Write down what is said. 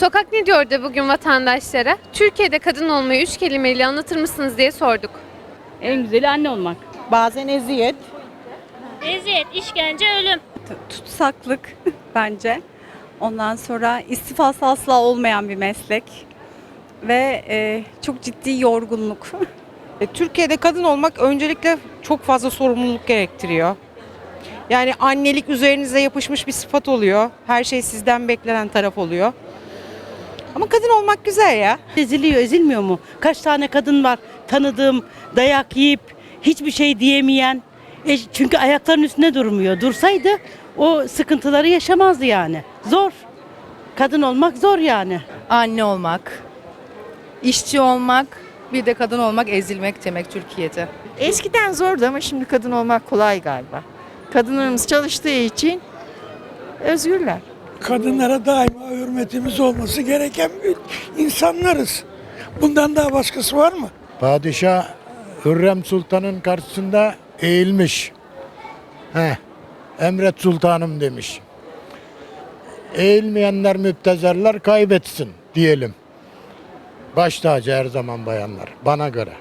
Sokak ne diyor da bugün vatandaşlara? Türkiye'de kadın olmayı üç kelimeyle anlatır mısınız diye sorduk. En güzeli anne olmak. Bazen eziyet. Eziyet, işkence, ölüm. tutsaklık bence. Ondan sonra istifası asla olmayan bir meslek ve e, çok ciddi yorgunluk. E, Türkiye'de kadın olmak öncelikle çok fazla sorumluluk gerektiriyor. Yani annelik üzerinize yapışmış bir sıfat oluyor. Her şey sizden beklenen taraf oluyor. Ama kadın olmak güzel ya. Eziliyor, ezilmiyor mu? Kaç tane kadın var tanıdığım dayak yiyip hiçbir şey diyemeyen. E, çünkü ayaklarının üstünde durmuyor. Dursaydı o sıkıntıları yaşamazdı yani. Zor. Kadın olmak zor yani. anne olmak, işçi olmak, bir de kadın olmak ezilmek demek Türkiye'de. Eskiden zordu ama şimdi kadın olmak kolay galiba. Kadınlarımız çalıştığı için özgürler. Kadınlara daima hürmetimiz olması gereken insanlarız. Bundan daha başkası var mı? Padişah Hürrem Sultan'ın karşısında eğilmiş. He, emret sultanım demiş. Eğilmeyenler müptezerler kaybetsin diyelim. Baş tacı her zaman bayanlar bana göre.